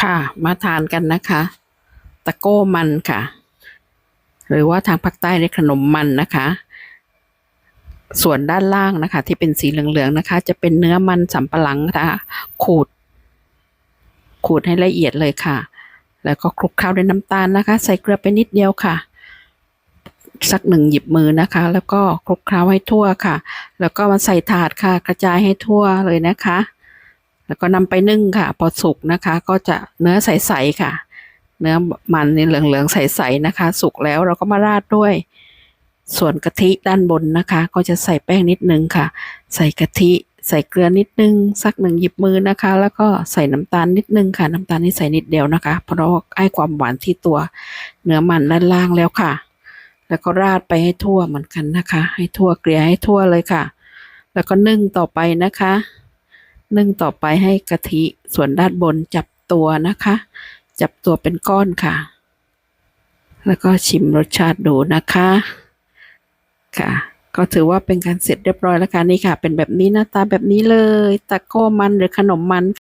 ค่ะ มาทานกันนะคะ ตะโก้มันค่ะ หรือว่าทางภาคใต้เรียกขนมมันนะคะ ส่วนด้านล่างนะคะ ที่เป็นสีเหลืองๆนะคะ จะเป็นเนื้อมันสำปะหลังนะคะขูด ขูดให้ละเอียดเลยค่ะ แล้วก็คลุกเคล้าด้วยน้ำตาลนะคะ ใส่เกลือไปนิดเดียวค่ะ สักหนึ่งหยิบมือนะคะ แล้วก็คลุกเคล้าให้ทั่วค่ะ แล้วก็มาใส่ถาดค่ะ กระจายให้ทั่วเลยนะคะ แล้วก็นำไปนึ่งค่ะ พอสุกนะคะ ก็จะเนื้อใสๆค่ะ เนื้อมันนี่เหลืองๆใสๆนะคะ สุกแล้วเราก็มาราดด้วย ส่วนกะทิด้านบนนะคะ ก็จะใส่แป้งนิดนึงค่ะ ใส่กะทิใส่เกลือนิดนึง สักหนึ่งหยิบมือนะคะ แล้วก็ใส่น้ำตาลนิดนึงค่ะ น้ำตาลนี่ใส่นิดเดียวนะคะ เพราะว่าให้ความหวานที่ตัวเนื้อมันด้านล่างแล้วค่ะ แล้วก็ราดไปให้ทั่วเหมือนกันนะคะ ให้ทั่วเกลี่ยให้ทั่วเลยค่ะ แล้วก็นึ่งต่อไปนะคะ นึ่งต่อไปให้กะทิส่วนด้านบนจับตัวนะคะ จับตัวเป็นก้อนค่ะ แล้วก็ชิมรสชาติดูนะคะค่ะ ก็ถือว่าเป็นการเสร็จเรียบร้อยแล้วค่ะนี่ค่ะ เป็นแบบนี้หน้าตาแบบนี้เลยตะโก้มันหรือขนมมัน